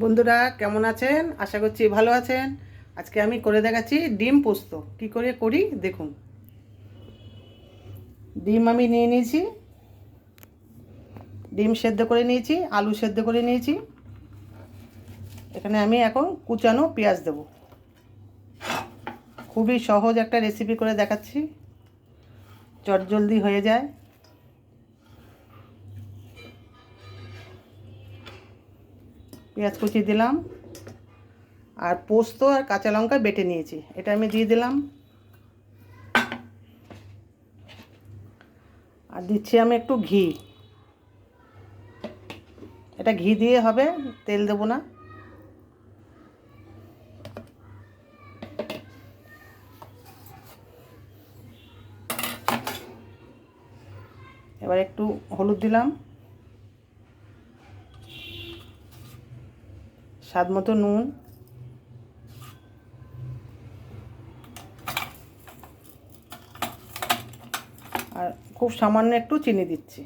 বন্ধুরা, কেমন আছেন? আশা করছি ভালো আছেন। আজকে আমি করে দেখাচ্ছি ডিম পোস্ত। কি করে করি? দেখুন। ডিম আমি নিয়ে নিয়েছি। ডিম সেদ্ধ করে নিয়েছি, আলু সেদ্ধ করে নিয়েছি। এখানে আমি এখন কুচানো পেঁয়াজ দেব। খুবই সহজ একটা রেসিপি করে দেখাচ্ছি। চটজলদি হয়ে যায়। পেঁয়াজ কুচি দিলাম। আর পোস্ত আর কাঁচা লঙ্কা বেটে নিয়েছি। এটা আমি দিয়ে দিলাম। আর দিচ্ছি আমি একটু ঘি। এটা ঘি দিয়ে হবে, তেল দেবো না। এবার একটু হলুদ দিলাম। স্বাদ মতো নুন। আর খুব সামান্য একটু চিনি দিচ্ছি।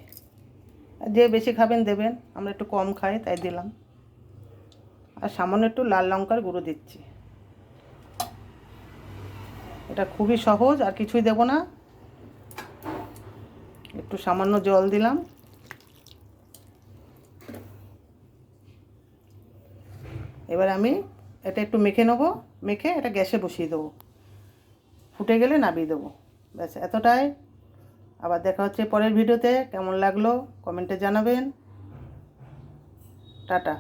আর যে বেশি খাবেন দেবেন, আমরা একটু কম খাই, তাই দিলাম। আর সামান্য একটু লাল লঙ্কার গুঁড়ো দিচ্ছি। এটা খুবই সহজ, আর কিছুই দেব না। একটু সামান্য জল দিলাম। এবার আমি এটা একটু মেখে নেব, মেখে এটা গ্যাসে বসিয়ে দেবো। ফুটে গেলে নামিয়ে দেবো। ব্যাস, এতটাই। আবার দেখা হচ্ছে পরের ভিডিওতে। কেমন লাগল? কমেন্টে জানাবেন। টাটা।